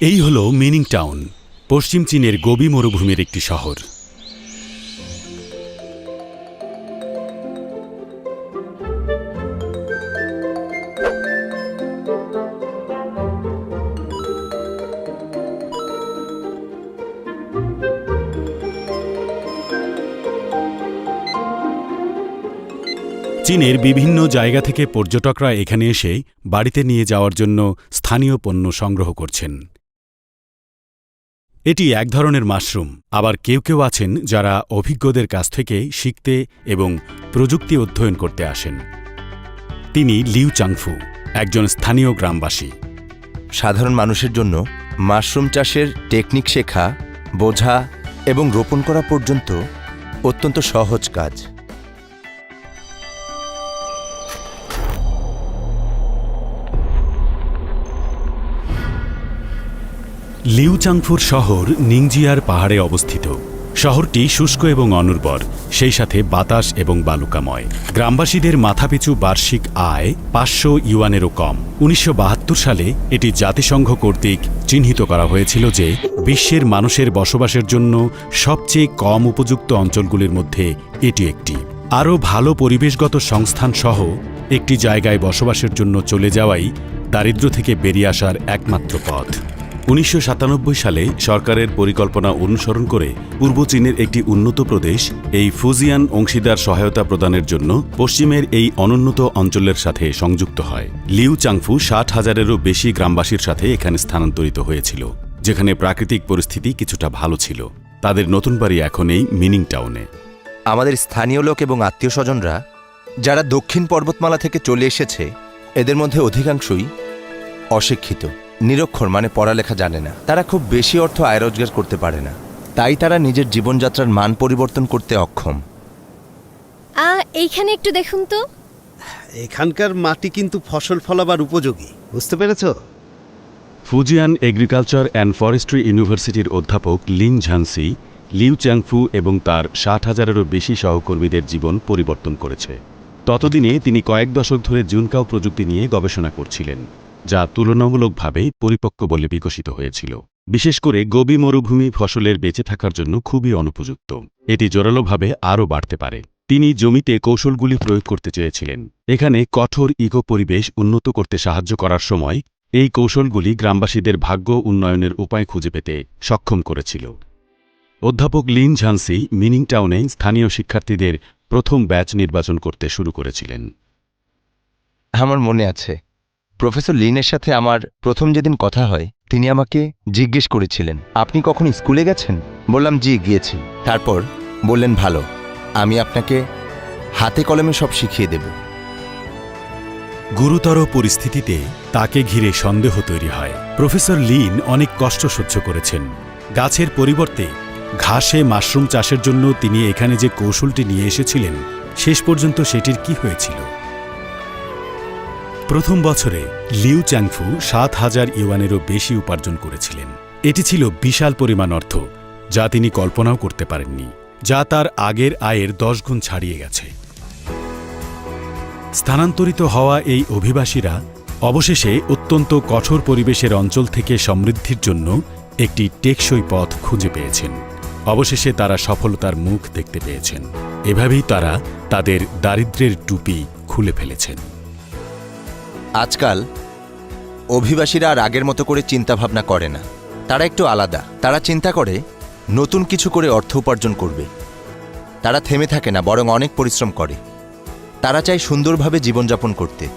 এই হল meaning town, পশ্চিম চীনের গোবি মরুভূমির একটি শহর। চীনের বিভিন্ন জায়গা থেকে পর্যটকরা এখানে এসে বাড়িতে নিয়ে যাওয়ার জন্য স্থানীয় পণ্য সংগ্রহ করছেন। এটি এক ধরনের মাশরুম। আবার কেউ কেউ আছেন যারা অভিজ্ঞদের কাছ থেকে শিখতে এবং প্রযুক্তি অধ্যয়ন করতে আসেন। তিনি লিউ চাংফু, একজন স্থানীয় গ্রামবাসী। সাধারণ মানুষের জন্য মাশরুম চাষের টেকনিক শেখা, বোঝা এবং রোপণ করা পর্যন্ত অত্যন্ত সহজ কাজ। লিউচাংফুর শহর নিংজিয়ার পাহাড়ে অবস্থিত। শহরটি শুষ্ক এবং অনুর্বর, সেই সাথে বাতাস এবং বালুকাময়। গ্রামবাসীদের মাথাপিছু বার্ষিক আয় পাঁচশো ইউয়ানেরও কম। উনিশশো বাহাত্তর সালে এটি জাতিসংঘ কর্তৃক চিহ্নিত করা হয়েছিল যে, বিশ্বের মানুষের বসবাসের জন্য সবচেয়ে কম উপযুক্ত অঞ্চলগুলির মধ্যে এটি একটি। আরও ভালো পরিবেশগত সংস্থান সহ একটি জায়গায় বসবাসের জন্য চলে যাওয়াই দারিদ্র্য থেকে বেরিয়ে আসার একমাত্র পথ। উনিশশো সাতানব্বই সালে সরকারের পরিকল্পনা অনুসরণ করে পূর্ব চীনের একটি উন্নত প্রদেশ, এই ফুজিয়ান অংশীদার সহায়তা প্রদানের জন্য পশ্চিমের এই অনুন্নত অঞ্চলের সাথে সংযুক্ত হয়। লিউ চাংফু ষাট হাজারেরও বেশি গ্রামবাসীর সাথে এখানে স্থানান্তরিত হয়েছিল, যেখানে প্রাকৃতিক পরিস্থিতি কিছুটা ভালো ছিল। তাদের নতুন বাড়ি এখন এই মিনিং টাউনে। আমাদের স্থানীয় লোক এবং আত্মীয় স্বজনরা যারা দক্ষিণ পর্বতমালা থেকে চলে এসেছে, এদের মধ্যে অধিকাংশই অশিক্ষিত। নিরক্ষর মানে পড়ালেখা জানে না। তারা খুব বেশি অর্থ আয় রোজগার করতে পারে না। তাই তারা নিজের জীবনযাত্রার মান পরিবর্তন করতে অক্ষম। আ এইখানে একটু দেখুন তো। এখানকার মাটি কিন্তু ফসল ফলাবার উপযোগী বুঝতে পেরেছ? ফুজিয়ান এগ্রিকালচার অ্যান্ড ফরেস্ট্রি ইউনিভার্সিটির অধ্যাপক লিন ঝানসি লিউ চ্যাংফু এবং তার ষাট হাজারেরও বেশি সহকর্মীদের জীবন পরিবর্তন করেছে। ততদিনে তিনি কয়েক দশক ধরে জুনকাও প্রযুক্তি নিয়ে গবেষণা করছিলেন। যা তুলনামূলকভাবে পরিপক্ক বলে বিকশিত হয়েছিল। বিশেষ করে গবি মরুভূমি ফসলের বেঁচে থাকার জন্য খুবই অনুপযুক্ত। এটি জোরালোভাবে আরও বাড়তে পারে। তিনি জমিতে কৌশলগুলি প্রয়োগ করতে চেয়েছিলেন। এখানে কঠোর ইকো পরিবেশ উন্নত করতে সাহায্য করার সময় এই কৌশলগুলি গ্রামবাসীদের ভাগ্য উন্নয়নের উপায় খুঁজে পেতে সক্ষম করেছিল। অধ্যাপক লিন ঝান্সি মিনিং টাউনে স্থানীয় শিক্ষার্থীদের প্রথম ব্যাচ নির্বাচন করতে শুরু করেছিলেন। আমার মনে আছে প্রফেসর লিনের সাথে আমার প্রথম যেদিন কথা হয়, তিনি আমাকে জিজ্ঞেস করেছিলেন, আপনি কখন স্কুলে গেছেন? বললাম, জি, গিয়েছি। তারপর বললেন, ভালো, আমি আপনাকে হাতে কলমে সব শিখিয়ে দেব। গুরুতর পরিস্থিতিতে তাকে ঘিরে সন্দেহ তৈরি হয়। প্রফেসর লিন অনেক কষ্ট সহ্য করেছেন। গাছের পরিবর্তে ঘাসে মাশরুম চাষের জন্য তিনি এখানে যে কৌশলটি নিয়ে এসেছিলেন, শেষ পর্যন্ত সেটির কি হয়েছিল? প্রথম বছরে লিউ চ্যাংফু সাত হাজার ইউয়ানেরও বেশি উপার্জন করেছিলেন। এটি ছিল বিশাল পরিমাণ অর্থ, যা তিনি কল্পনাও করতে পারেননি, যা তার আগের আয়ের দশ গুণ ছাড়িয়ে গেছে। স্থানান্তরিত হওয়া এই অভিবাসীরা অবশেষে অত্যন্ত কঠোর পরিবেশের অঞ্চল থেকে সমৃদ্ধির জন্য একটি টেকসই পথ খুঁজে পেয়েছেন। অবশেষে তারা সফলতার মুখ দেখতে পেয়েছেন। এভাবেই তারা তাদের দারিদ্র্যের টুপি খুলে ফেলেছেন। আজকাল অভিবাসীরা আর আগের মতো করে চিন্তাভাবনা করে না। তারা একটু আলাদা। তারা চিন্তা করে, নতুন কিছু করে অর্থ উপার্জন করবে। তারা থেমে থাকে না, বরং অনেক পরিশ্রম করে। তারা চায় সুন্দরভাবে জীবনযাপন করতে।